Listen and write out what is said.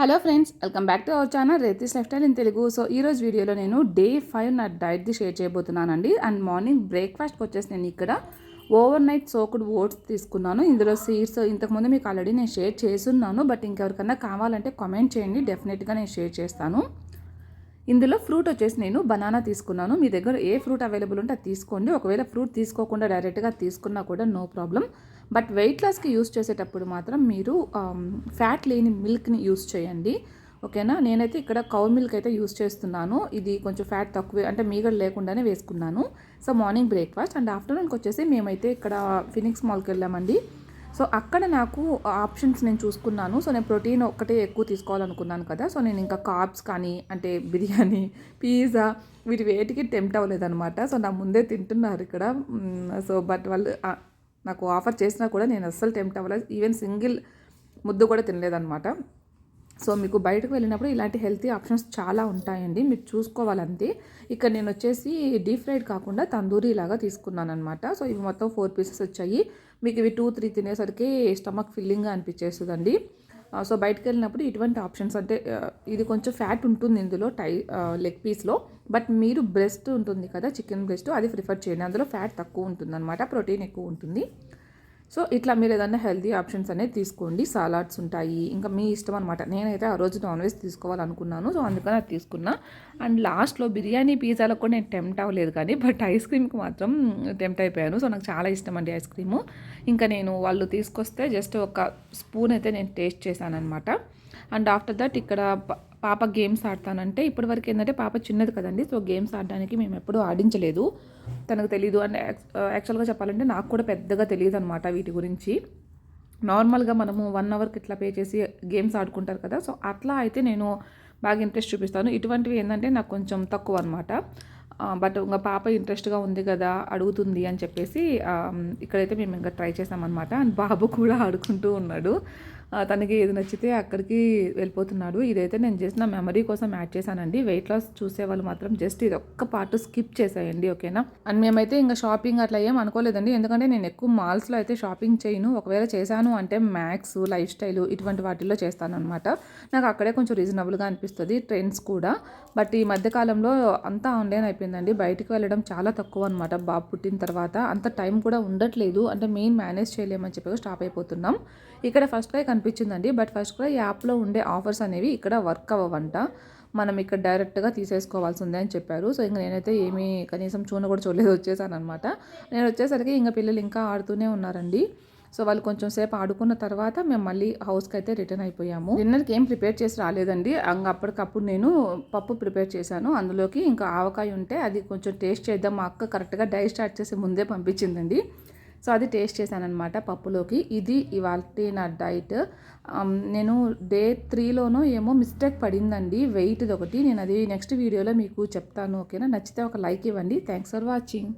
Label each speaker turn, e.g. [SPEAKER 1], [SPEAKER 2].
[SPEAKER 1] Hello friends welcome back to our channel రేతిస్ lifestyle in Telugu. So ఈరోజు వీడియోలో నేను day five నా డైట్ది షేర్ చేయబోతున్నానండి. అండ్ మార్నింగ్ బ్రేక్ఫాస్ట్కి వచ్చేసి నేను ఇక్కడ ఓవర్ నైట్ సోకుడ్ ఓట్స్ తీసుకున్నాను. ఇందులో సీడ్స్ ఇంతకుముందు మీకు ఆల్రెడీ నేను షేర్ చేస్తున్నాను. బట్ ఇంకెవరికన్నా కావాలంటే కామెంట్ చేయండి. డెఫినెట్గా నేను షేర్ చేస్తాను. ఇందులో ఫ్రూట్ వచ్చేసి నేను బనానా తీసుకున్నాను. మీ దగ్గర ఏ ఫ్రూట్ అవైలబుల్ ఉంటే అది తీసుకోండి. ఒకవేళ ఫ్రూట్ తీసుకోకుండా డైరెక్ట్గా తీసుకున్నా కూడా నో ప్రాబ్లం. బట్ వెయిట్ లాస్కి యూస్ చేసేటప్పుడు మాత్రం మీరు ఫ్యాట్ లేని మిల్క్ని యూస్ చేయండి. ఓకేనా? నేనైతే ఇక్కడ కౌ మిల్క్ అయితే యూస్ చేస్తున్నాను. ఇది కొంచెం ఫ్యాట్ తక్కువ అంటే మీగడ లేకుండానే వేసుకున్నాను. సో మార్నింగ్ బ్రేక్ఫాస్ట్ అండ్ ఆఫ్టర్నూన్కి వచ్చేసి మేమైతే ఇక్కడ ఫినిక్స్ మాల్కి వెళ్ళామండి. సో అక్కడ నాకు ఆప్షన్స్ నేను చూసుకున్నాను. సో నేను ప్రోటీన్ ఒక్కటే ఎక్కువ తీసుకోవాలనుకున్నాను కదా. సో నేను ఇంకా కార్బ్స్ కానీ అంటే బిర్యానీ పిజ్జా వీటి వేటికి టెంప్ట్ అవ్వలేదన్నమాట. సో నా ముందే తింటున్నారు ఇక్కడ. సో బట్ వాళ్ళు నాకు ఆఫర్ చేసినా కూడా నేను అస్సలు టెంప్ట్ అవ్వలేదు. ఈవెన్ సింగిల్ ముద్దు కూడా తినలేదన్నమాట. సో మీకు బయటకు వెళ్ళినప్పుడు ఇలాంటి హెల్తీ ఆప్షన్స్ చాలా ఉంటాయండి. మీరు చూసుకోవాలంతే. ఇక్కడ నేను వచ్చేసి డీప్ ఫ్రైడ్ కాకుండా తందూరి లాగా తీసుకున్నాను అనమాట సో ఇవి మొత్తం ఫోర్ పీసెస్ వచ్చాయి. మీకు ఇవి టూ త్రీ తినేసరికి స్టమక్ ఫిల్లింగ్గా అనిపించేస్తుందండి. సో బయటకు వెళ్ళినప్పుడు ఇటువంటి ఆప్షన్స్ అంటే ఇది కొంచెం ఫ్యాట్ ఉంటుంది ఇందులో టై లెగ్ పీస్లో. బట్ మీరు బ్రెస్ట్ ఉంటుంది కదా చికెన్ బ్రెస్ట్ అది ప్రిఫర్ చేయండి. అందులో ఫ్యాట్ తక్కువ ఉంటుంది అనమాట ప్రోటీన్ ఎక్కువ ఉంటుంది. సో ఇట్లా మీరు ఏదైనా హెల్తీ ఆప్షన్స్ అనేది తీసుకోండి. సాలాడ్స్ ఉంటాయి. ఇంకా మీ ఇష్టం అనమాట నేనైతే ఆ రోజు నాన్ వెజ్ తీసుకోవాలనుకున్నాను. సో అందుకని అది తీసుకున్నా. అండ్ లాస్ట్లో బిర్యానీ పిజ్జాలకు కూడా నేను టెంప్ట్ అవ్వలేదు కానీ బట్ ఐస్ క్రీమ్కి మాత్రం టెంప్ట్ అయిపోయాను. సో నాకు చాలా ఇష్టం అండి ఐస్ క్రీము. ఇంకా నేను వాళ్ళు తీసుకొస్తే జస్ట్ ఒక స్పూన్ అయితే నేను టేస్ట్ చేశాను అనమాట అండ్ ఆఫ్టర్ దట్ ఇక్కడ పాప గేమ్స్ ఆడతానంటే ఇప్పటివరకు ఏంటంటే పాప చిన్నది కదండి సో గేమ్స్ ఆడడానికి మేము ఎప్పుడూ ఆడించలేదు. తనకు తెలియదు అండ్ యాక్చువల్గా చెప్పాలంటే నాకు కూడా పెద్దగా తెలియదు అనమాట వీటి గురించి. నార్మల్గా మనము వన్ అవర్కి ఇట్లా పే చేసి గేమ్స్ ఆడుకుంటారు కదా సో అట్లా అయితే నేను బాగా ఇంట్రెస్ట్ చూపిస్తాను. ఇటువంటివి ఏంటంటే నాకు కొంచెం తక్కువ అనమాట బట్ ఇంకా పాప ఇంట్రెస్ట్గా ఉంది కదా అడుగుతుంది అని చెప్పేసి ఇక్కడైతే మేము ఇంకా ట్రై చేసామన్నమాట. అండ్ బాబు కూడా ఆడుకుంటూ ఉన్నాడు. తనకి ఏది నచ్చితే అక్కడికి వెళ్ళిపోతున్నాడు. ఇదైతే నేను చేసిన మెమరీ కోసం యాడ్ చేశానండి. వెయిట్ లాస్ చూసే వాళ్ళు మాత్రం జస్ట్ ఇది ఒక్క పార్ట్ స్కిప్ చేసేయండి ఓకేనా? అండ్ మేమైతే ఇంకా షాపింగ్ అట్లా ఏం అనుకోలేదండి. ఎందుకంటే నేను ఎక్కువ మాల్స్లో అయితే షాపింగ్ చేయను. ఒకవేళ చేశాను అంటే మ్యాక్స్ లైఫ్ స్టైల్ ఇటువంటి వాటిల్లో చేస్తాను అనమాట నాకు అక్కడే కొంచెం రీజనబుల్గా అనిపిస్తుంది ట్రెండ్స్ కూడా. బట్ ఈ మధ్యకాలంలో అంతా ఆన్లైన్ అయిపోయిందండి. బయటికి వెళ్ళడం చాలా తక్కువ అనమాట బాబు పుట్టిన తర్వాత అంత టైం కూడా ఉండట్లేదు. అంటే మెయిన్ మేనేజ్ చేయలేమని చెప్పి స్టాప్ అయిపోతున్నాం. ఇక్కడ ఫస్ట్ క్రై కనిపించిందండి. బట్ ఫస్ట్ క్రై యాప్లో ఉండే ఆఫర్స్ అనేవి ఇక్కడ వర్క్ అవ్వవంట. మనం ఇక్కడ డైరెక్ట్గా తీసేసుకోవాల్సి ఉంది అని చెప్పారు. సో ఇంకా నేనైతే ఏమీ కనీసం చూన కూడా చూడలేదు వచ్చేసాను అనమాట నేను వచ్చేసరికి ఇంకా పిల్లలు ఇంకా ఆడుతూనే ఉన్నారండి. సో వాళ్ళు కొంచెం సేపు ఆడుకున్న తర్వాత మేము మళ్ళీ హౌస్కి అయితే రిటర్న్ అయిపోయాము. డిన్నర్కి ఏం ప్రిపేర్ చేసి రాలేదండి. అంగ అప్పటికప్పుడు నేను పప్పు ప్రిపేర్ చేశాను. అందులోకి ఇంకా ఆవకాయ ఉంటే అది కొంచెం టేస్ట్ చేద్దాం మా అక్క కరెక్ట్గా డై స్టార్ట్ చేసి ముందే పంపించిందండి. సో అది టేస్ట్ చేశాను అనమాట పప్పులోకి. ఇది ఇవాళ నా డైట్ నేను డే త్రీలోనో ఏమో మిస్టేక్ పడిందండి. వెయిట్ది ఒకటి. నేను అది నెక్స్ట్ వీడియోలో మీకు చెప్తాను ఓకేనా? నచ్చితే ఒక లైక్ ఇవ్వండి. Thanks for watching.